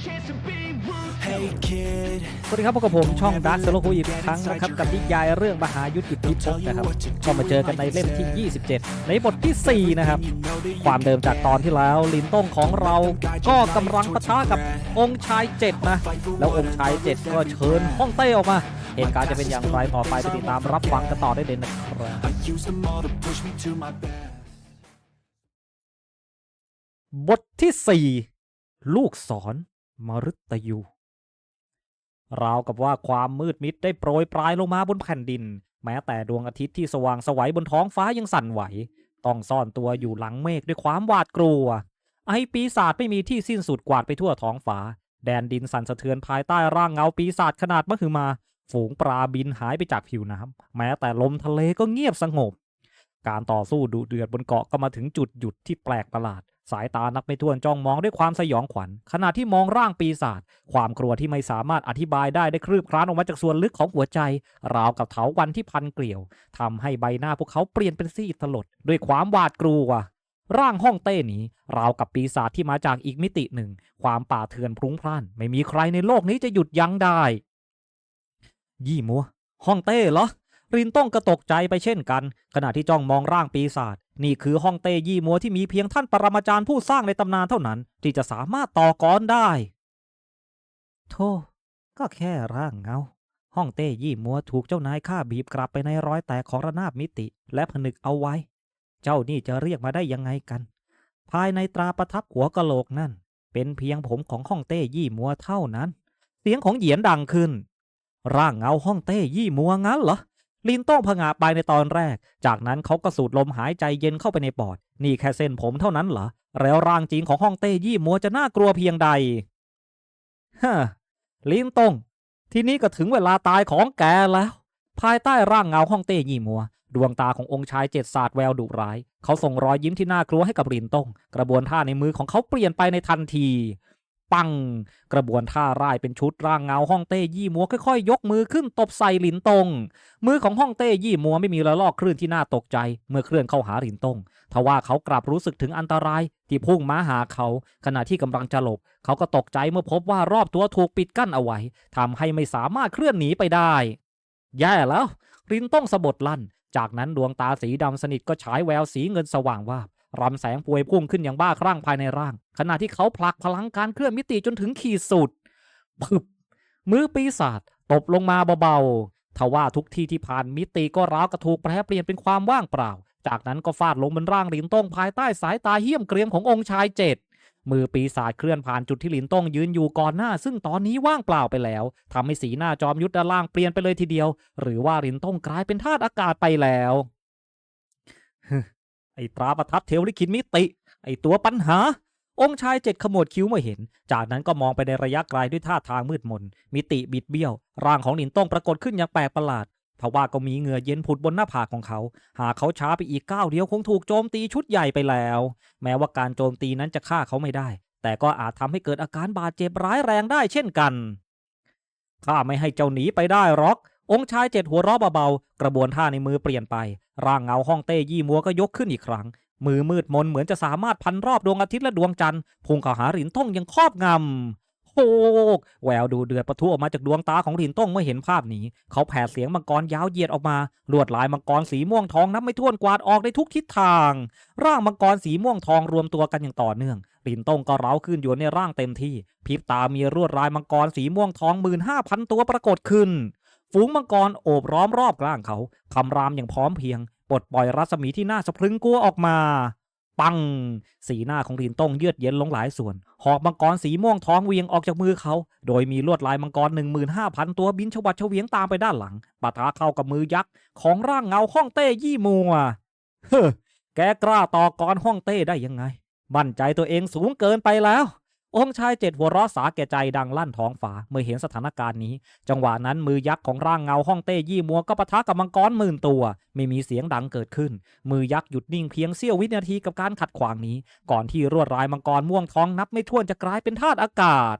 สวัสดีครับพบกับผมช่องดักสโลคุอีกครั้งนะครับกับนิยายเรื่องมหายุทธอิทธิภพนะครับก็มาเจอกันในเล่มที่ 27 ในบทที่ 4 นะครับ ความเดิมจากตอนที่แล้วลินต้งของเราก็กำลังปะทะกับองค์ชายเจ็ดนะ แล้วองค์ชายเจ็ดก็เชิญห้องเต้ออกมา เหตุการณ์จะเป็นอย่างไรต่อไปไปติดตามรับฟังกันต่อได้เลยนะครับ I use them all to push me to my best บทที่ 4 ลูกศร มฤตยู ราวกับว่าความมืดมิดได้โปรยปลายลงมาบนแผ่นดิน แม้แต่ดวงอาทิตย์ที่สว่างสวัยบนท้องฟ้ายังสั่นไหว ต้องซ่อนตัวอยู่หลังเมฆด้วยความหวาดกลัว ไอปีศาจไม่มีที่สิ้นสุดกวาดไปทั่วท้องฟ้า แดนดินสั่นสะเทือนภายใต้ร่างเงาปีศาจขนาดมหึมา ฝูงปลาบินหายไปจากผิวน้ำแม้แต่ลมทะเลก็เงียบสงบการต่อสู้ดุเดือดบนเกาะก็มาถึงจุดหยุดที่แปลกประหลาด สายตานับไม่ถ้วนจ้องมองด้วยความสยองขวัญ ขณะที่มองร่างปีศาจความกลัวที่ไม่สามารถอธิบายได้ได้คลืบคลานออกมาจากส่วนลึกของหัวใจ ราวกับเถาวันที่พันเกลียวทำให้ใบหน้าพวกเขาเปลี่ยนเป็นซีดสลดด้วยความหวาดกลัวร่างห้องเต้นี้ราวกับปีศาจที่มาจากอีกมิติหนึ่ง ความป่าเถื่อนพรุ้งพล่าน ไม่มีใครในโลกนี้จะหยุดยั้งได้ ยี่มัว ห้องเต้เหรอ รินต้องกระตกใจไปเช่นกัน ขณะที่จ้องมองร่างปีศาจนี่คือห้องเต้ยี่มัวที่มีเพียงท่านปรมาจารย์ผู้สร้างในตำนานเท่านั้น ที่จะสามารถต่อกรได้ โธ่ก็แค่ร่างเงา ห้องเต้ยี่มัวถูกเจ้านายฆ่าบีบกลับไปในร้อยแตกของระนาบมิติ และผนึกเอาไว้ เจ้านี่จะเรียกมาได้ยังไงกัน ภายในตราประทับหัวกะโหลกนั่น เป็นเพียงผมของห้องเต้ยี่มัวเท่านั้น เสียงของเหยียนดังขึ้น ร่างเงาห้องเต้ยี่มัวงั้นเหรอ ลินต้องผงาไปในตอนแรก จากนั้นเขาก็สูดลมหายใจเย็นเข้าไปในปอด นี่แค่เส้นผมเท่านั้นเหรอ แล้วร่างจริงของห้องเต้ยี่มัวจะน่ากลัวเพียงใดฮะลินตงทีนี้ก็ถึงเวลาตายของแกแล้ว ภายใต้ร่างเงาห้องเต้ยี่มัว ดวงตาขององค์ชายเจ็ดศาสตร์แววดุร้าย เขาส่งรอยยิ้มที่น่ากลัวให้กับลินตงกระบวนท่าในมือของเขาเปลี่ยนไปในทันที ปัง กระบวนท่าร่ายเป็นชุดร่างเงาห้องเต้ยี่มัวค่อยๆ ยกมือขึ้นตบใส่หลินตง มือของห้องเต้ยี่มัวไม่มีระลอกคลื่นที่น่าตกใจ เมื่อเคลื่อนเข้าหาหลินตงทว่าเขากลับรู้สึกถึงอันตรายที่พุ่งมาหาเขาขณะที่กำลังจะหลบ เขาก็ตกใจเมื่อพบว่ารอบตัวถูกปิดกั้นเอาไว้ทำให้ไม่สามารถเคลื่อนหนีไปได้ แย่แล้วรินต้องสะบดลั่น จากนั้นดวงตาสีดำสนิทก็ฉายแววสีเงินสว่างวาบ รำแสงปวยพุ่งขึ้นอย่างบ้าคลั่งภายในร่าง ขณะที่เขาผลักพลังการเคลื่อนมิติจนถึงขีดสุดพึบมือปีศาจตบลงมาเบาๆทว่าทุกที่ที่ผ่านมิติก็ร้าวกระถูกแปรเปลี่ยนเป็นความว่างเปล่า จากนั้นก็ฟาดลงบนร่างหลินต้งภายใต้สายตาเหี้ยมเกรียมขององค์ชายเจ็ดมือปีศาจเคลื่อนผ่านจุดที่หลินต้งยืนอยู่ก่อนหน้า ซึ่งตอนนี้ว่างเปล่าไปแล้วทำให้สีหน้าจอมยุทธด้านล่างเปลี่ยนไปเลยทีเดียว หรือว่าหลินต้งกลายเป็นธาตุอากาศไปแล้ว อ้ตราประทับเทวลิขิตมิติ ไอ้ตัวปัญหา องค์ชายเจ็ดขมวดคิ้วเมื่อเห็น จากนั้นก็มองไปในระยะไกลด้วยท่าทางมืดมน มิติบิดเบี้ยว ร่างของหลินต้งปรากฏขึ้นอย่างแปลกประหลาดทว่าก็มีเหงื่อเย็นผุดบนหน้าผากของเขา หากเขาช้าไปอีกก้าวเดียวคงถูกโจมตีชุดใหญ่ไปแล้ว แม้ว่าการโจมตีนั้นจะฆ่าเขาไม่ได้ แต่ก็อาจทำให้เกิดอาการบาดเจ็บร้ายแรงได้เช่นกัน ข้าไม่ให้เจ้าหนีไปได้หรอก องค์ชายเจ็ดหัวเราะเบาๆ กระบวนท่าในมือเปลี่ยนไป ร่างเงาห้องเต้ยี่มัวก็ยกขึ้นอีกครั้ง มือมืดมนเหมือนจะสามารถพันรอบดวงอาทิตย์และดวงจันทร์พุ่งเข้าหาหลินต้งยังครอบงำโฮกแววดูเดือดประทุออกมาจากดวงตาของหลินต้งเมื่อเห็นภาพนี้ เขาแผ่เสียงมังกรยาวเหยียดออกมา ลวดลายมังกรสีม่วงทองนับไม่ถ้วนกวาดออกในทุกทิศทาง ร่างมังกรสีม่วงทองรวมตัวกันอย่างต่อเนื่องหลินต้งก็เร้าขึ้นอยู่ในร่างเต็มที่พริบตามีรวดลายมังกรสีม่วงทองหมื่นห้าพันตัวปรากฏขึ้น ฝูงมังกรโอบล้อมรอบกลางเขา คำรามอย่างพร้อมเพียง ปลดปล่อยรัศมีที่น่าสะพรึงกลัวออกมา ปัง สีหน้าของลินต้งเยือกเย็นลงหลายส่วน หอกมังกรสีม่วงท้องเวียงออกจากมือเขา โดยมีลวดลายมังกร 15,000 ตัวบินชวัดเฉวียงตามไปด้านหลังปะทะเข้ากับมือยักษ์ของร่างเงาห้องเต้ยี่มัว เฮ้อ แกกล้าต่อกรห้องเต้ได้ยังไง มั่นใจตัวเองสูงเกินไปแล้ว องค์ชายเจ็ดหัวเร้อสาแก่ใจดังลั่นท้องฟ้าเมื่อเห็นสถานการณ์นี้ จังหวะนั้นมือยักษ์ของร่างเงาห้องเต้ยี่มัวก็ปะทะกับมังกรหมื่นตัว ไม่มีเสียงดังเกิดขึ้น มือยักษ์หยุดนิ่งเพียงเสี้ยววินาทีกับการขัดขวางนี้ ก่อนที่รวดลายมังกรม่วงท้องนับไม่ถ้วนจะกลายเป็นธาตุอากาศ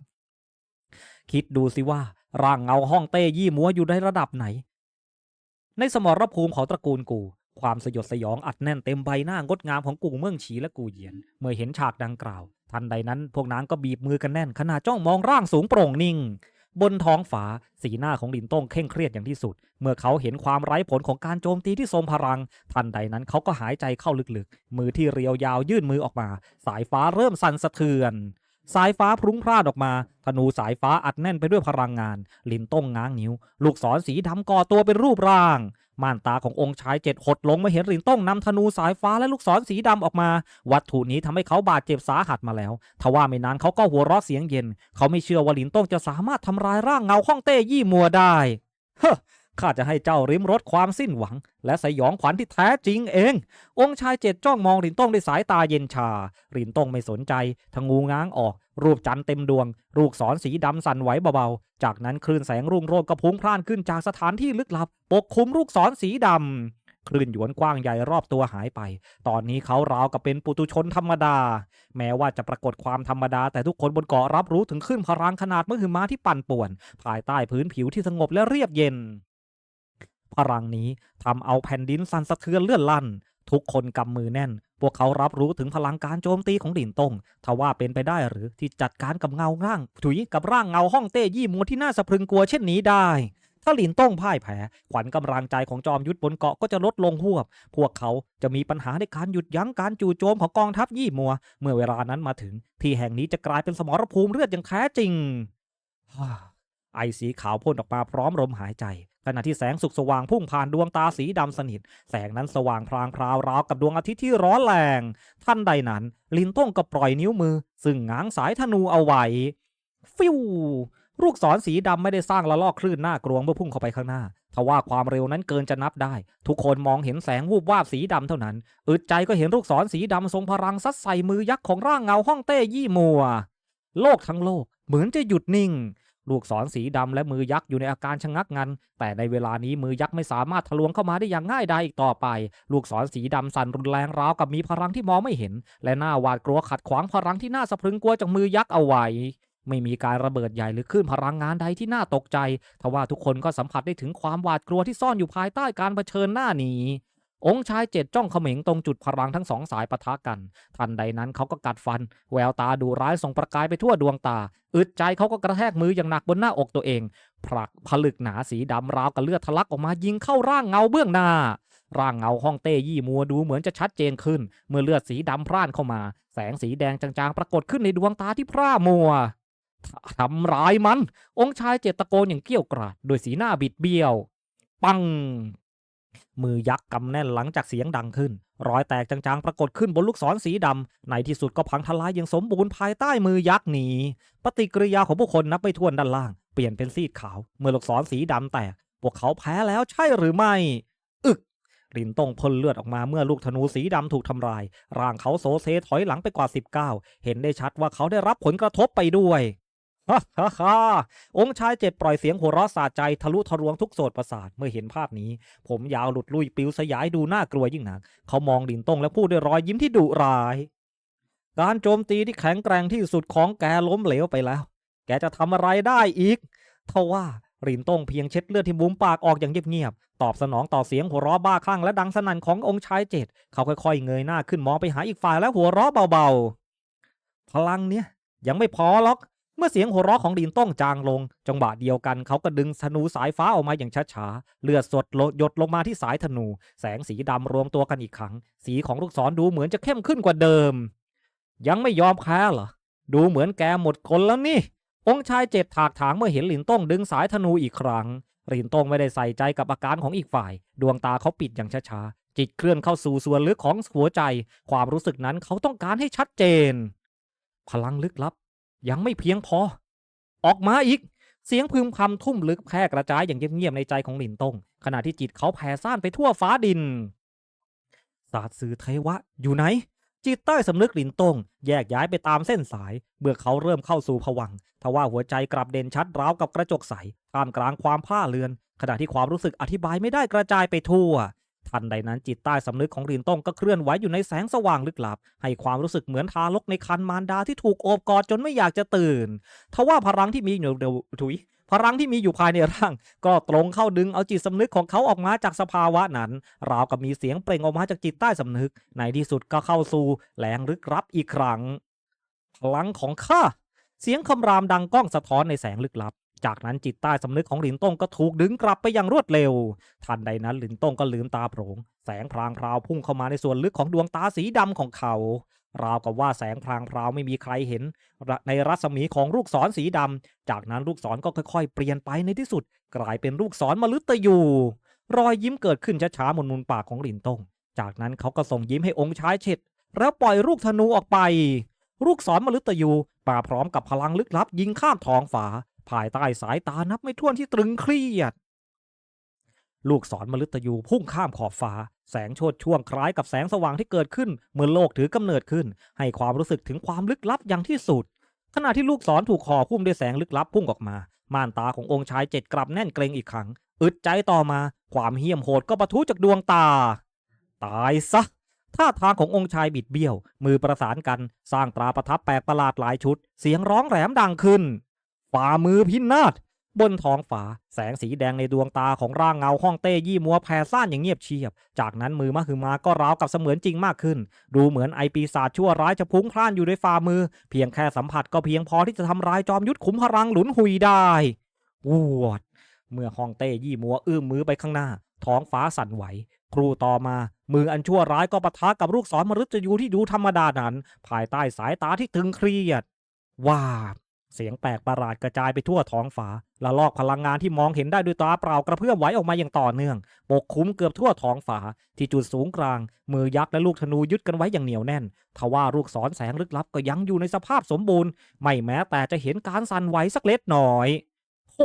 คิดดูสิว่า ร่างเงาห้องเต้ยี่มัวอยู่ในระดับไหน ในสมรภูมิของตระกูลกู ความสยดสยองอัดแน่นเต็มใบหน้างดงามของกูเมืองฉีและกูเหยียน เมื่อเห็นฉากดังกล่าว ทันใดนั้นพวกนางก็บีบมือกันแน่นขณะจ้องมองร่างสูงโปร่งนิ่ง บนท้องฟ้าสีหน้าของลินต้งเคร่งเครียดอย่างที่สุด เมื่อเขาเห็นความไร้ผลของการโจมตีที่ทรงพลัง ทันใดนั้นเขาก็หายใจเข้าลึกๆ มือที่เรียวยาวยื่นมือออกมา สายฟ้าเริ่มสั่นสะเทือน สายฟ้าพรุ้งพร่านออกมา ธนูสายฟ้าอัดแน่นไปด้วยพลังงาน ลินต้งง้างนิ้ว ลูกศรสีดำก่อตัวเป็นรูปร่าง ม่านตาขององค์ชายเจ็ดหดลงมื่เห็นลินต้งนำธนูสายฟ้าและลูกศรสีดำออกมา วัตถุนี้ทำให้เขาบาดเจ็บสาหัสมาแล้ว ทว่าไม่นานเขาก็หัวเราะเสียงเย็น เขาไม่เชื่อว่าลินต้งจะสามารถทำลายร่างเงาฮ่องเต้ยี่มัวได้ เฮ้อ ข้าจะให้เจ้าริมรสความสิ้นหวัง และสยองขวัญที่แท้จริงเอง องค์ชายเจ็ดจ้องมองลินต้งด้วยสายตาเย็นชาลินต้งไม่สนใจทงูง้างออก รูปจันทร์เต็มดวง ลูกศรสีดำสั่นไหวเบาๆ จากนั้นคลื่นแสงรุ่งโรจน์ก็พุ่งพล่านขึ้นจากสถานที่ลึกลับ ปกคลุมลูกศรสีดำคลื่นหยวนกว้างใหญ่รอบตัวหายไป ตอนนี้เขาราวกับเป็นปุตุชนธรรมดา แม้ว่าจะปรากฏความธรรมดา แต่ทุกคนบนเกาะรับรู้ถึงคลื่นพลังขนาดมหึมาที่ปั่นป่วน ภายใต้พื้นผิวที่สงบและเรียบเย็น พลังนี้ทำเอาแผ่นดินสั่นสะเทือนเลื่อนลั่น ทุกคนกำมือแน่น พวกเขารับรู้ถึงพลังการโจมตีของดินตงทว่าเป็นไปได้หรือที่จัดการกับเงาร่างถุยกับร่างเงาห้องเต้ยี่มัวที่น่าสะพรึงกลัวเช่นนี้ได้ถ้าหลินต้งพ่ายแพ้ขวัญกำลังใจของจอมยุทธบนเกาะก็จะลดลงหวบ พวกเขาจะมีปัญหาในการหยุดยั้งการจู่โจมของกองทัพยี่มัว เมื่อเวลานั้นมาถึง ที่แห่งนี้จะกลายเป็นสมรภูมิเลือดอย่างแท้จริง ไอสีขาวพ่นออกมาพร้อมลมหายใจ ขณะที่แสงสุกสว่างพุ่งผ่านดวงตาสีดำสนิท แสงนั้นสว่างพรางพราวราวกับดวงอาทิตย์ที่ร้อนแรง ท่านใดนั้น ลินต้งก็ปล่อยนิ้วมือ ซึ่งง้างสายธนูเอาไว้ ฟิวลูกศรสีดำไม่ได้สร้างละลอกคลื่นหน้ากลวงเมื่อพุ่งเข้าไปข้างหน้าทว่าความเร็วนั้นเกินจะนับได้ ทุกคนมองเห็นแสงวูบวาบสีดำเท่านั้น อึดใจก็เห็นลูกศรสีดำทรงพลังซัดใส่มือยักษ์ของร่างเงาห้องเต้ยี่มัว โลกทั้งโลกเหมือนจะหยุดนิ่ง ลูกศรสีดำและมือยักษ์อยู่ในอาการชะงักงัน แต่ในเวลานี้มือยักษ์ไม่สามารถทะลวงเข้ามาได้อย่างง่ายดายอีกต่อไป ลูกศรสีดำสั่นรุนแรงราวกับมีพลังที่มองไม่เห็น และหน้าหวาดกลัวขัดขวางพลังที่น่าสะพรึงกลัวจากมือยักษ์เอาไว้ไม่มีการระเบิดใหญ่หรือคลื่นพลังงานใดที่น่าตกใจ ทว่าทุกคนก็สัมผัสได้ถึงความหวาดกลัวที่ซ่อนอยู่ภายใต้การเผชิญหน้านี้ องค์ชายเจ็ดจ้องเขม็งตรงจุดพลังทั้งสองสายปะทะกัน ทันใดนั้นเขาก็กัดฟัน แววตาดูร้ายส่งประกายไปทั่วดวงตา อึดใจเขาก็กระแทกมืออย่างหนักบนหน้าอกตัวเอง ผลักผลึกหนาสีดำราวกับเลือดทะลักออกมายิงเข้าร่างเงาเบื้องหน้า ร่างเงาห้องเต้ยี่มัวดูเหมือนจะชัดเจนขึ้น เมื่อเลือดสีดำพร่านเข้ามา แสงสีแดงจางๆ ปรากฏขึ้นในดวงตาที่พร่ามัวทำร้ายมัน องค์ชายเจตตะโกนอย่างเกี้ยวกราดโดยสีหน้าบิดเบี้ยว ปัง มือยักษ์กำแน่นหลังจากเสียงดังขึ้น รอยแตกจางๆ ปรากฏขึ้นบนลูกศรสีดำในที่สุดก็พังทลายอย่างสมบูรณ์ภายใต้มือยักษ์นี้ ปฏิกิริยาของผู้คนนับไม่ถ้วนด้านล่าง เปลี่ยนเป็นซีดขาว เมื่อลูกศรสีดำแตก พวกเขาแพ้แล้วใช่หรือไม่อึกลินตงพ่นเลือดออกมาเมื่อลูกธนูสีดำถูกทำลาย ร่างเขาโซเซถอยหลังไปกว่า 19 เห็นได้ชัดว่าเขาได้รับผลกระทบไปด้วย ฮ่าฮ่าฮ่าองค์ชายเจ็บปล่อยเสียงหัวเราะสะใจทะลุทะลวงทุกโสดประสาทเมื่อเห็นภาพนี้ ผมยาวหลุดลุยปลิวสยายดูน่ากลัวยิ่งนัก เขามองลินตงและพูดด้วยรอยยิ้มที่ดุร้าย การโจมตีที่แข็งแกร่งที่สุดของแกล้มเหลวไปแล้ว แกจะทำอะไรได้อีกทว่าลินตงเพียงเช็ดเลือดที่มุมปากออกอย่างเงียบๆ ตอบสนองต่อเสียงหัวเราะบ้าคลั่งและดังสนั่นขององค์ชายเจ็ด เขาค่อยๆ เงยหน้าขึ้นมองไปหาอีกฝ่ายแล้วหัวเราะเบาๆ พลังเนี้ยยังไม่พอหรอก มื่อเสียงหัวเราะของลินต้องจางลง จังหวะเดียวกันเขาก็ดึงธนูสายฟ้าออกมาอย่างช้าๆ เลือดสดโลหยดลงมาที่สายธนู แสงสีดำรวมตัวกันอีกครั้ง สีของลูกศรดูเหมือนจะเข้มขึ้นกว่าเดิม ยังไม่ยอมแพ้เหรอ ดูเหมือนแกหมดคนแล้วนี่ องค์ชายเจ็บถากถางเมื่อเห็นหลินต้องดึงสายธนูอีกครั้งหลินต้องไม่ได้ใส่ใจกับอาการของอีกฝ่าย ดวงตาเขาปิดอย่างช้าๆ จิตเคลื่อนเข้าสู่ส่วนลึกของหัวใจ ความรู้สึกนั้นเขาต้องการให้ชัดเจน พลังลึกลับ ยังไม่เพียงพอ ออกมาอีก เสียงพึมพำทุ่มลึกแพร่กระจายอย่างเงียบๆในใจของหลินตงขณะที่จิตเขาแผ่ซ่านไปทั่วฟ้าดิน ศาสตร์สื่อเทวะอยู่ไหน จิตใต้สำนึกหลินตงแยกย้ายไปตามเส้นสาย เมื่อเขาเริ่มเข้าสู่ผวังทว่าหัวใจกลับเด่นชัดราวกับกระจกใสท่ามกลางความผ้าเลือน ขณะที่ความรู้สึกอธิบายไม่ได้กระจายไปทั่ว ทันใดนั้นจิตใต้สำนึกของหลินต้งก็เคลื่อนไหวอยู่ในแสงสว่างลึกลับ ให้ความรู้สึกเหมือนทารกในคันมารดาที่ถูกโอบกอดจนไม่อยากจะตื่นทว่าพลังที่มีอยู่เดียวถุยพลังที่มีอยู่ภายในร่าง ก็ตรงเข้าดึงเอาจิตสำนึกของเขาออกมาจากสภาวะนั้น ราวกับมีเสียงเปล่งออกมาจากจิตใต้สำนึก ในที่สุดก็เข้าสู่แหลงลึกลับอีกครั้งพลังของข้าเสียงคำรามดังก้องสะท้อนในแสงลึกลับ จากนั้นจิตใต้สำนึกของหลินต้งก็ถูกดึงกลับไปอย่างรวดเร็ว ทันใดนั้นหลินต้งก็ลืมตาโปร่งแสงพรางพราวพุ่งเข้ามาในส่วนลึกของดวงตาสีดำของเขา ราวกับว่าแสงพรางพราวไม่มีใครเห็น ในรัศมีของลูกศรสีดำ จากนั้นลูกศรก็ค่อยๆ เปลี่ยนไปในที่สุด กลายเป็นลูกศรมฤตยู รอยยิ้มเกิดขึ้นช้าๆบนมุมปากของหลินต้ง จากนั้นเขาก็ส่งยิ้มให้องค์ชายเฉดแล้วปล่อยลูกธนูออกไป ลูกศรมฤตยูมาพร้อมกับพลังลึกลับยิงข้ามท้องฟ้า ภายใต้สายตานับไม่ถ้วนที่ตรึงเครียด ลูกศรมฤตยูพุ่งข้ามขอบฟ้า แสงโชดช่วงคล้ายกับแสงสว่างที่เกิดขึ้น เมื่อโลกถือกำเนิดขึ้น ให้ความรู้สึกถึงความลึกลับอย่างที่สุด ขณะที่ลูกศรถูกห่อหุ้มด้วยแสงลึกลับพุ่งออกมา ม่านตาขององค์ชายเจ็ดกลับแน่นเกรงอีกครั้ง อึดใจต่อมา ความเหี้ยมโหดก็ปะทุจากดวงตา ตายซะท่าทางขององค์ชายบิดเบี้ยว มือประสานกัน สร้างตราประทับแปลกประหลาดหลายชุด เสียงร้องแหลมดังขึ้น ฝ่ามือพินาศบนท้องฟ้าแสงสีแดงในดวงตาของร่างเงาห้องเต้ยี่มัวแผ่ซ่านอย่างเงียบเชียบ จากนั้นมือมะฮือมาก็ราวกับเสมือนจริงมากขึ้น ดูเหมือนไอปีศาจชั่วร้ายจะพุ่งพล่านอยู่ด้วยฝ่ามือ เพียงแค่สัมผัสก็เพียงพอที่จะทำร้ายจอมยุทธขุมพลังหลุนหุยได้ววด เมื่อห้องเต้ยี่มัวอื้อมมือไปข้างหน้า ท้องฟ้าสั่นไหว ครูต่อมา มืออันชั่วร้ายก็ปะทะกับลูกศรมฤตยูที่ดูธรรมดานั้น ภายใต้สายตาที่ตึงเครียดว้าบ เสียงแปลกประหลาดกระจายไปทั่วท้องฟ้าละลอกพลังงานที่มองเห็นได้ด้วยตาเปล่ากระเพื่อมไหวออกมาอย่างต่อเนื่อง ปกคลุมเกือบทั่วท้องฟ้าที่จุดสูงกลาง มือยักษ์และลูกธนูยึดกันไว้อย่างเหนียวแน่น ทว่าลูกศรแสงลึกลับก็ยังอยู่ในสภาพสมบูรณ์ ไม่แม้แต่จะเห็นการสั่นไหวสักเล็กน้อยโฮ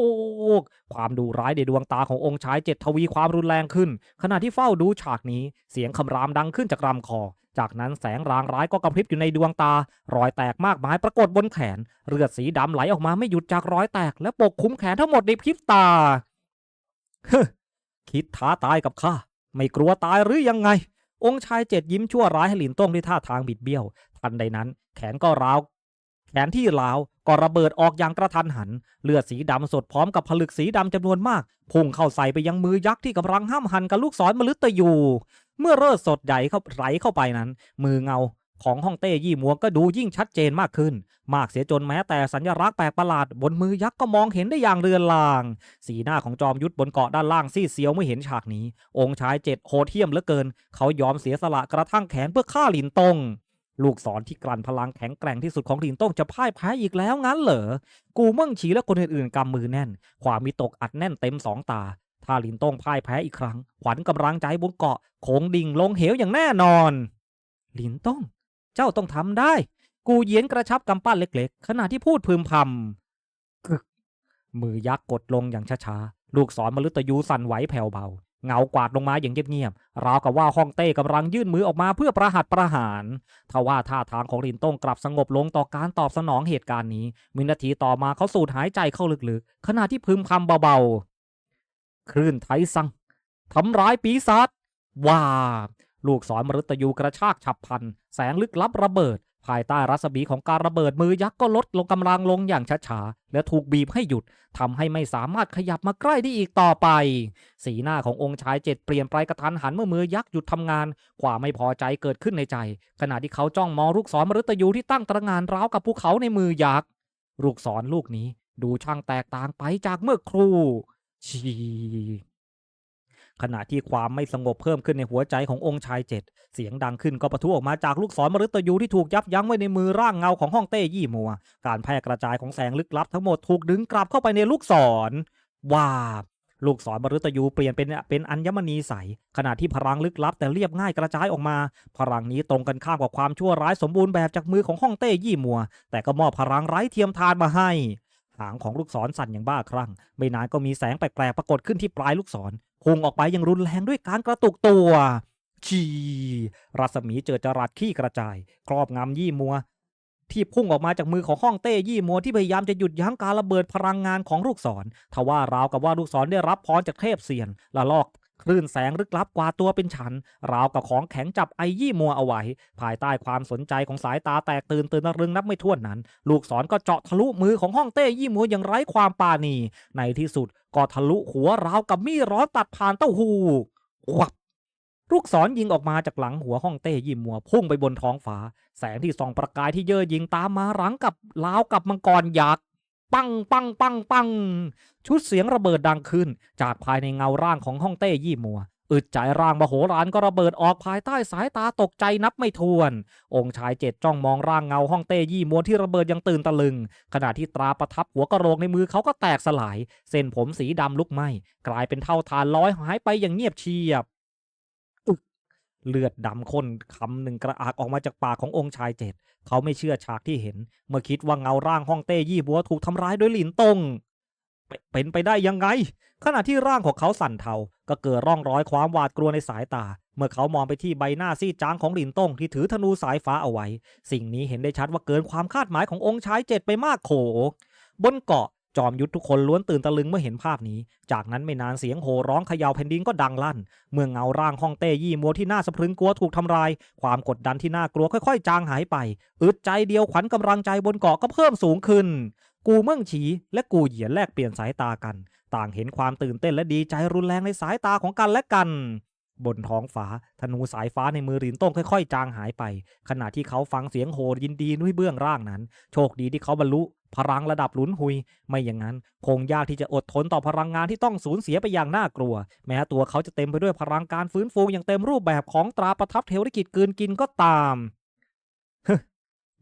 กความดุร้ายในดวงตาขององค์ชายเจ็ดทวีความรุนแรงขึ้น ขณะที่เฝ้าดูฉากนี้ เสียงคำรามดังขึ้นจากลำคอ จากนั้นแสงรางร้ายก็กระพริบอยู่ในดวงตา รอยแตกมากมายปรากฏบนแขน เลือดสีดำไหลออกมาไม่หยุดจากรอยแตก และปกคลุมแขนทั้งหมดในพริบตาเฮ้อคิดท้าตายกับข้า ไม่กลัวตายหรือยังไง องค์ชายเจ็ดยิ้มชั่วร้ายให้หลินต้งด้วยท่าทางบิดเบี้ยว ทันใดนั้น แขนก็ร้าว นที่ร้าวก็ระเบิดออกอย่างกระทันหัน เลือดสีดำสดพร้อมกับผลึกสีดำจำนวนมาก พุ่งเข้าใส่ไปยังมือยักษ์ที่กำลังห้ามหันกับลูกศรมฤตยู เมื่อเลือดสดใหญ่เข้าไหลเข้าไปนั้น มือเงาของฮ่องเต้ยี่มัวก็ดูยิ่งชัดเจนมากขึ้น มากเสียจนแม้แต่สัญลักษณ์แปลกประหลาด บนมือยักษ์ก็มองเห็นได้อย่างเรือนลาง สีหน้าของจอมยุทธบนเกาะด้านล่างซีเซียวเมื่อเห็นฉากนี้ องค์ชายเจ็ดโหดเหี้ยมเหลือเกิน เขายอมเสียสละกระทั่งแขนเพื่อฆ่าหลินตง ลูกศรที่กลั่นพลังแข็งแกร่งที่สุดของหลินต้งจะพ่ายแพ้อีกแล้วงั้นเหรอ กูเมิ่งฉีและคนอื่นๆกำมือแน่น ความมีตกอัดแน่นเต็มสองตา ถ้าหลินต้งพ่ายแพ้อีกครั้ง ขวัญกำลังใจบนเกาะโขงดิ่งลงเหวอย่างแน่นอน หลินต้ง เจ้าต้องทำได้ กูเยียนกระชับกำปั้นเล็กๆ ขณะที่พูดพึมพำกึก มือยักษ์กดลงอย่างช้าๆ ลูกศรมฤตยูสั่นไหวแผ่วเบา เงากวาดลงมาอย่างเงียบๆราวกับว่าฮ่องเต้กำลังยื่นมือออกมาเพื่อประหัตประหารทว่าท่าทางของลินต้งกลับสงบลงต่อการตอบสนองเหตุการณ์นี้วินาทีต่อมาเขาสูดหายใจเข้าลึกๆ ขณะที่พึมพำเบาๆ คลื่นไทซังทำร้ายปีศาจว้าลูกศรมฤตยูกระชากฉับพลัน แสงลึกลับระเบิด ภายใต้รัศมีของการระเบิดมือยักษ์ก็ลดลงกำลังลงอย่างช้าๆ และถูกบีบให้หยุดทำให้ไม่สามารถขยับมาใกล้ได้อีกต่อไป สีหน้าขององค์ชายเจ็ดเปลี่ยนไปกระทันหันเมื่อมือยักษ์หยุดทำงานความไม่พอใจเกิดขึ้นในใจ ขณะที่เขาจ้องมองลูกศรมฤตยูที่ตั้งตระงานร้าวกับภูเขาในมือยักษ์ลูกศรลูกนี้ ดูช่างแตกต่างไปจากเมื่อครู่ชี ขณะที่ความไม่สงบเพิ่มขึ้นในหัวใจขององค์ชายเจ็ดเสียงดังขึ้นก็ประทุออกมาจากลูกศรมฤตยูที่ถูกยับยั้งไว้ในมือร่างเงาของห้องเต้ยี่มัว การแพร่กระจายของแสงลึกลับทั้งหมดถูกดึงกลับเข้าไปในลูกศรว้าลูกศรมฤตยูเปลี่ยนเป็นเป็นอัญมณีใส ขณะที่พลังลึกลับแต่เรียบง่ายกระจายออกมา พลังนี้ตรงกันข้ามกับความชั่วร้ายสมบูรณ์แบบจากมือของห้องเต้ยี่มัว แต่ก็มอบพลังไร้เทียมทานมาให้ หางของลูกศรสั่นอย่างบ้าคลั่ง ไม่นานก็มีแสงแปลกๆปรากฏขึ้นที่ปลายลูกศรพุ่งออกไปอย่างรุนแรงด้วยการกระตุกตัว ชีรัศมีเจอจรัสขี้กระจาย ครอบงำยี่มัว ที่พุ่งออกมาจากมือของห้องเต้ยี่มัวที่พยายามจะหยุดยั้งการระเบิดพลังงานของลูกศรทว่าราวกับว่าลูกศรได้รับพรจากเทพเซียนละลอก คลื่นแสงลึกลับกว่าตัวเป็นฉัน ราวกับของแข็งจับไอยี่มัวเอาไว้ ภายใต้ความสนใจของสายตาแตกตื่นตื่นตะรึงนับไม่ถ้วนนั้น ลูกศรก็เจาะทะลุมือของห้องเต้ยี่มัวอย่างไร้ความปราณี ในที่สุดก็ทะลุหัวราวกับมีดร้อนตัดผ่านเต้าหู้วับลูกศรยิงออกมาจากหลังหัวห้องเต้ยิมมัวพุ่งไปบนท้องฟ้า แสงที่ส่องประกายที่เย่อหยิงตามมาหลังกับลาวกับมังกรยักษ์ ปังปังปังปัง ชุดเสียงระเบิดดังขึ้น จากภายในเงาร่างของห้องเต้ยี่มัว อึดใจร่างมโหฬารก็ระเบิดออกภายใต้สายตาตกใจนับไม่ถ้วน องค์ชายเจ็ดจ้องมองร่างเงาห้องเต้ยี่มัวที่ระเบิดยังตื่นตะลึง ขณะที่ตราประทับหัวกระโหลกในมือเขาก็แตกสลาย เส้นผมสีดำลุกไหม้กลายเป็นเท่าทานลอยหายไปอย่างเงียบเชียบ เลือดดำข้นคำหนึ่งกระอักออกมาจากปากขององค์ชายเจ็ด เขาไม่เชื่อฉากที่เห็น เมื่อคิดว่าเงาร่างห้องเต้ยี่บัวถูกทำร้ายโดยหลินตงเปเป็นไปได้ยังไง ขณะที่ร่างของเขาสั่นเทา ก็เกิดร่องรอยความหวาดกลัวในสายตา เมื่อเขามองไปที่ใบหน้าซีดจางของหลินตงที่ถือธนูสายฟ้าเอาไว้ สิ่งนี้เห็นได้ชัดว่าเกินความคาดหมายขององค์ชายเจ็ดไปมากโข บนเกาะ จอมยุทธทุกคนล้วนตื่นตะลึงเมื่อเห็นภาพนี้ จากนั้นไม่นานเสียงโห่ร้องเขย่าแผ่นดินก็ดังลั่น เมื่อเงาร่างห้องเต้ยี่มัวที่น่าสะพรึงกลัวถูกทำลาย ความกดดันที่น่ากลัวค่อยๆ จางหายไป อึดใจเดียวขวัญกำลังใจบนเกาะก็เพิ่มสูงขึ้น กูเมืองฉีและกูเหยียนแลกเปลี่ยนสายตากัน ต่างเห็นความตื่นเต้นและดีใจรุนแรงในสายตาของกันและกันบนท้องฟ้าธนูสายฟ้าในมือรินต้งค่อย ๆ จางหายไป ขณะที่เขาฟังเสียงโห่ยินดีด้ยเบื้องร่างนั้น โชคดีที่เขาบรรลุ พลังระดับหลุนหุย ไม่อย่างนั้น คงยากที่จะอดทนต่อพลังงานที่ต้องสูญเสียไปอย่างน่ากลัว แม้ตัวเขาจะเต็มไปด้วยพลังการฟื้นฟูอย่างเต็มรูปแบบของตราประทับเทวริกิจกืนกินก็ตามฮ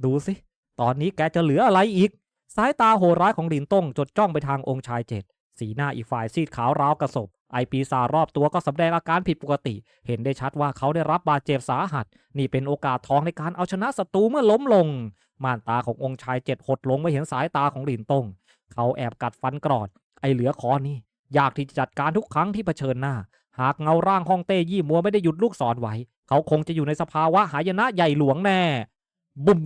ดูสิ ตอนนี้แกจะเหลืออะไรอีก สายตาโหดร้ายของหลินต้งจดจ้องไปทางองค์ชายเจ็ด สีหน้าอีกฝ่ายซีดขาวร้าวกระสบไอปีศาจรอบตัวก็แสดงอาการผิดปกติ เห็นได้ชัดว่าเขาได้รับบาดเจ็บสาหัส นี่เป็นโอกาสทองในการเอาชนะศัตรูเมื่อล้มลง ม่านตาขององค์ชายเจ็ดหดลงไม่เห็นสายตาของหลินตงเขาแอบกัดฟันกรอด ไอเหลือคอนี่ยากที่จะจัดการทุกครั้งที่เผชิญหน้า หากเงาร่างฮ่องเต้ยี่มัวไม่ได้หยุดลูกศรไว้ เขาคงจะอยู่ในสภาวะหายนะใหญ่หลวงแน่ บุ้ม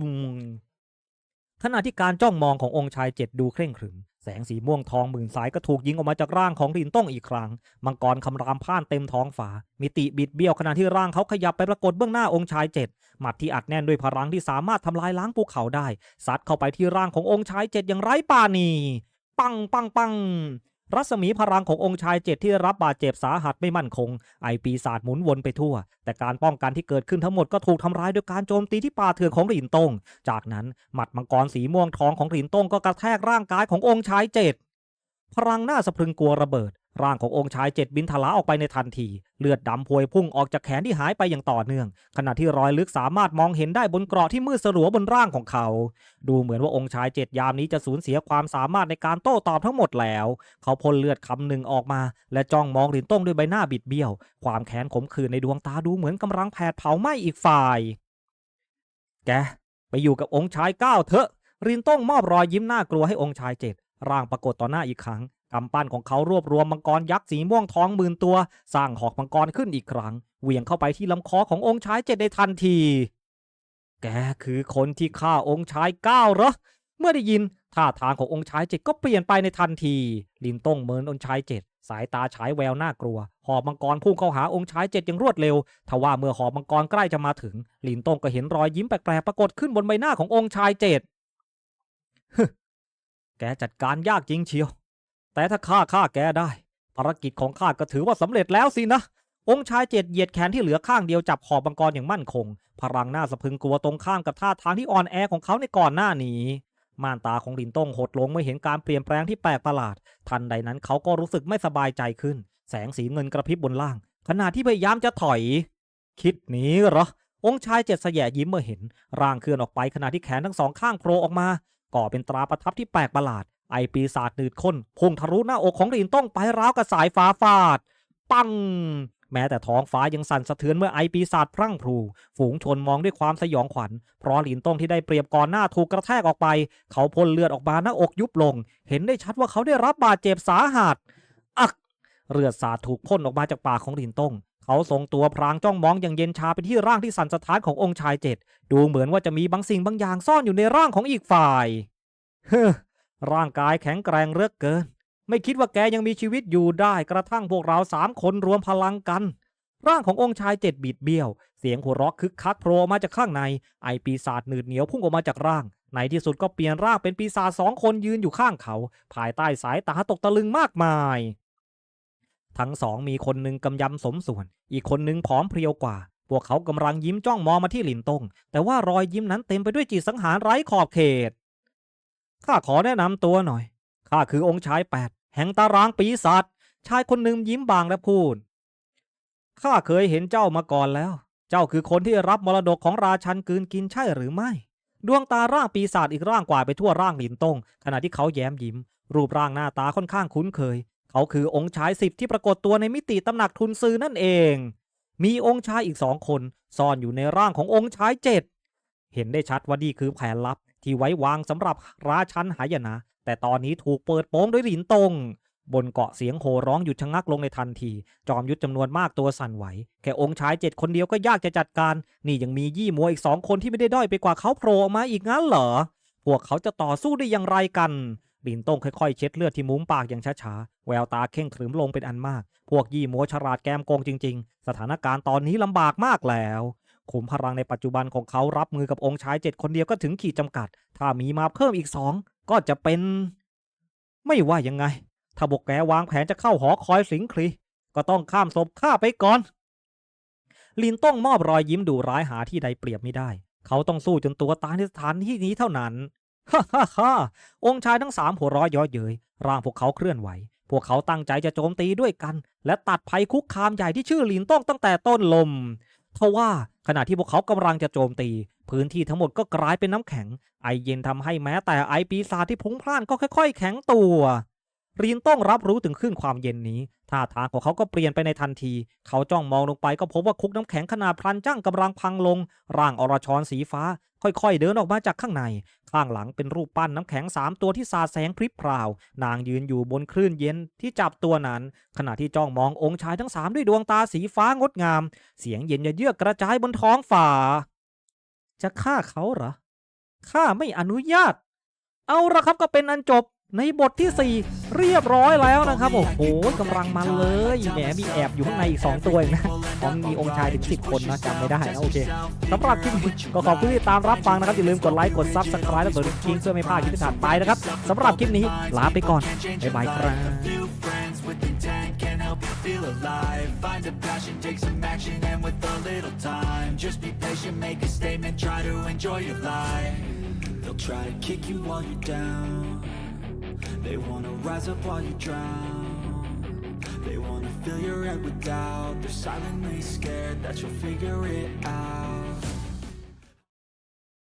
ขณะที่การจ้องมองขององค์ชายเจ็ดดูเคร่งขรึม แสงสีม่วงทองหมื่นสายก็ถูกยิงออกมาจากร่างของรินต้องอีกครั้ง มังกรคำรามพ่านเต็มท้องฟ้า มิติบิดเบี้ยวขณะที่ร่างเขาขยับไปปรากฏเบื้องหน้าองค์ชายเจ็ดหมัดที่อัดแน่นด้วยพลังที่สามารถทำลายล้างภูเขาได้ ซัดเข้าไปที่ร่างขององค์ชายเจ็ดอย่างไร้ปาณี ปังปังปัง รัศมีพลังขององค์ชายเจ็ดที่รับบาดเจ็บสาหัสไม่มั่นคง ไอปีศาจหมุนวนไปทั่ว แต่การป้องกันที่เกิดขึ้นทั้งหมดก็ถูกทำร้ายด้วยการโจมตีที่ป่าเถื่อนของหลินตง จากนั้นหมัดมังกรสีม่วงทองของหลินตงก็กระแทกร่างกายขององค์ชายเจ็ดพลังหน้าสะพรึงกลัวระเบิด ร่างขององค์ชายเจ็ดบินทะลาออกไปในทันที เลือดดำพวยพุ่งออกจากแขนที่หายไปอย่างต่อเนื่อง ขณะที่รอยลึกสามารถมองเห็นได้บนเกราะที่มืดสลัวบนร่างของเขา ดูเหมือนว่าองค์ชายเจ็ดยามนี้จะสูญเสียความสามารถในการโต้ตอบทั้งหมดแล้ว เขาพ่นเลือดคำหนึ่งออกมา และจ้องมองหลินต้งด้วยใบหน้าบิดเบี้ยว ความแค้นขมขื่นในดวงตาดูเหมือนกำลังแผดเผาไหม้อีกฝ่าย แกไปอยู่กับองค์ชายเก้าเถอะรินต้งมอบรอยยิ้มหน่ากลัวให้องค์ชายเจ็ดร่างปรากฏต่อหน้าอีกครั้ง กำปั้นของเขารวบรวมมังกรยักษ์สีม่วงทองหมื่นตัว สร้างหอกมังกรขึ้นอีกครั้ง เหวี่ยงเข้าไปที่ลำคอขององค์ชายเจ็ดในทันที แกคือคนที่ฆ่าองค์ชายเก้าเหรอ เมื่อได้ยินท่าทางขององค์ชายเจ็ดก็เปลี่ยนไปในทันที ลินต้งเมินองค์ชายเจ็ดสายตาฉายแววน่ากลัว หอบมังกรพุ่งเข้าหาองค์ชายเจ็ดอย่างรวดเร็ว ทว่าเมื่อหอบมังกรใกล้จะมาถึง ลินต้งก็เห็นรอยยิ้มแปลกๆปรากฏขึ้นบนใบหน้าขององค์ชายเจ็ดฮึแกจัดการยากจริงเชียว แต่ถ้าข้าฆ่าแกได้ ภารกิจของข้าก็ถือว่าสำเร็จแล้วสินะ องค์ชายเจ็ดเหยียดแขนที่เหลือข้างเดียวจับขอบมังกรอย่างมั่นคง พลังหน้าสะพึงกลัวตรงข้ามกับท่าทางที่อ่อนแอของเขาในก่อนหน้านี้ ม่านตาของลินต้งหดลงเมื่อเห็นการเปลี่ยนแปลงที่แปลกประหลาด ทันใดนั้นเขาก็รู้สึกไม่สบายใจขึ้น แสงสีเงินกระพริบบนล่าง ขณะที่พยายามจะถอย คิดหนีเหรอ องค์ชายเจ็ดแสยะยิ้มเมื่อเห็น ร่างเคลื่อนออกไปขณะที่แขนทั้งสองข้างโผล่ออกมา ก่อเป็นตราประทับที่แปลกประหลาด ไอปีศาจหนืดข้นพุ่งทะลุหน้าอกของลินต้องไปราวกับสายฟ้าฟาด ปัง แม้แต่ท้องฟ้ายังสั่นสะเทือนเมื่อไอปีศาจพรั่งพรู ฝูงชนมองด้วยความสยองขวัญ เพราะหลินต้งที่ได้เปรียบก่อนหน้าถูกกระแทกออกไป เขาพ่นเลือดออกมาหน้าอกยุบลง เห็นได้ชัดว่าเขาได้รับบาดเจ็บสาหัส อัก เลือดสาดถูกพ่นออกมาจากปากของหลินต้งเขาทรงตัวพรางจ้องมองอย่างเย็นชาไปที่ร่างที่สั่นสะท้านขององค์ชายเจ็ด ดูเหมือนว่าจะมีบางสิ่งบางอย่างซ่อนอยู่ในร่างของอีกฝ่าย เฮ้อ ร่างกายแข็งแกร่งเลือกเกิน ไม่คิดว่าแกยังมีชีวิตอยู่ได้กระทั่งพวกเราสามคนรวมพลังกัน ร่างขององค์ชายเจ็ดบิดเบี้ยว เสียงหัวเราะคึกคักโผล่มาจากข้างใน ไอปีศาจหนืดเหนียวพุ่งออกมาจากร่าง ในที่สุดก็เปลี่ยนร่างเป็นปีศาจสองคนยืนอยู่ข้างเขา ภายใต้สายตาตกตะลึงมากมาย ทั้งสองมีคนหนึ่งกำยำสมส่วน อีกคนหนึ่งผอมเพรียวกว่า พวกเขากำลังยิ้มจ้องมองมาที่หลินตงแต่ว่ารอยยิ้มนั้นเต็มไปด้วยจิตสังหารไร้ขอบเขต ข้าขอแนะนำตัวหน่อย ข้าคือองค์ชายแปดแห่งตารางปีศาจ ชายคนหนึ่งยิ้มบางและพูด ข้าเคยเห็นเจ้ามาก่อนแล้ว เจ้าคือคนที่รับมรดกของราชันกืนกินใช่หรือไม่ ดวงตาร่างปีศาจอีกร่างกว่าไปทั่วร่างหลินตงขณะที่เขาแย้มยิ้ม รูปร่างหน้าตาค่อนข้างคุ้นเคย เขาคือองค์ชายสิบที่ปรากฏตัวในมิติตำหนักทุนซือนั่นเอง มีองค์ชายอีกสองคน ซ่อนอยู่ในร่างขององค์ชายเจ็ดเห็นได้ชัดว่านี่คือแผนลับ ที่ไว้วางสำหรับราชันหายนะ แต่ตอนนี้ถูกเปิดโป้งด้วยหลินตง บนเกาะเสียงโห่ร้องหยุดชะงักลงในทันที จอมยุทธจำนวนมากตัวสั่นไหว แค่องค์ชายเจ็ดคนเดียวก็ยากจะจัดการ นี่ยังมียี่มัวอีกสองคนที่ไม่ได้ด้อยไปกว่าเขาโผล่ออกมาอีกงั้นเหรอ พวกเขาจะต่อสู้ได้อย่างไรกันหลินตงค่อยๆ เช็ดเลือดที่มุมปากอย่างช้าๆ แววตาเข่งขรึมลงเป็นอันมาก พวกยี่มัวฉลาดแกมโกงจริง ๆ สถานการณ์ตอนนี้ลำบากมากแล้ว ขุมพลังในปัจจุบันของเขารับมือกับองค์ชายเจ็ดคนเดียวก็ถึงขีดจำกัด ถ้ามีมาเพิ่มอีกสองก็จะเป็น ไม่ว่ายังไง ถ้าบกแกวางแผนจะเข้าหอคอยสิงคลีก็ต้องข้ามศพข้าไปก่อน ลินต้องมอบรอยยิ้มดูร้ายหาที่ใดเปรียบไม่ได้ เขาต้องสู้จนตัวตายในสถานที่นี้เท่านั้นฮ่าฮ่าฮ่าองค์ชายทั้งสามหัวร้อยย้อเย้ยร่างพวกเขาเคลื่อนไหว พวกเขาตั้งใจจะโจมตีด้วยกัน และตัดภัยคุกคามใหญ่ที่ชื่อลินต้องตั้งแต่ต้นลม ทว่าขณะที่พวกเขากำลังจะโจมตี พื้นที่ทั้งหมดก็กลายเป็นน้ำแข็ง ไอเย็นทำให้แม้แต่ไอปีศาจที่พุ่งพล่านก็ค่อย ๆ แข็งตัว รีนต้องรับรู้ถึงคลื่นความเย็นนี้ท่าทางของเขาก็เปลี่ยนไปในทันที เขาจ้องมองลงไปก็พบว่าคุกน้ำแข็งขนาดพลันจ้างกำลังพังลง ร่างอรชรสีฟ้า ค่อยๆ เดินออกมาจากข้างใน ข้างหลังเป็นรูปปั้นน้ำแข็งสามตัวที่สาดแสงพริบพราวนางยืนอยู่บนคลื่นเย็นที่จับตัวนั้น ขณะที่จ้องมององค์ชายทั้งสามด้วยดวงตาสีฟ้างดงาม เสียงเย็นเยือกกระจายบนท้องฟ้าจะฆ่าเขาเหรอข้าไม่อนุญาต เอาละครับก็เป็นอันจบในบทที่ 4 เรียบร้อยแล้วนะครับ โอ้โหกำลังมันเลยแหมมีแอบอยู่ข้างในอีก 2 ตัวเองนะของมีองค์ชายถึง 10 คนนะจำไม่ได้นะโอเคสำหรับคลิปนี้ก็ขอบคุณที่ตามรับฟังนะครับ อย่าลืมกดไลค์ กดซับสไครต์และกดกระดิ่งเพื่อไม่พลาดคลิปที่ถัดไปนะครับสำหรับคลิปนี้ลาไปก่อน บ๊ายบายครับ feel alive. Find a passion, take some action, and with a little time, just be patient, make a statement, try to enjoy your life. They'll try to kick you while you're down. They wanna rise up while you drown. They wanna fill your head with doubt. They're silently scared that you'll figure it out.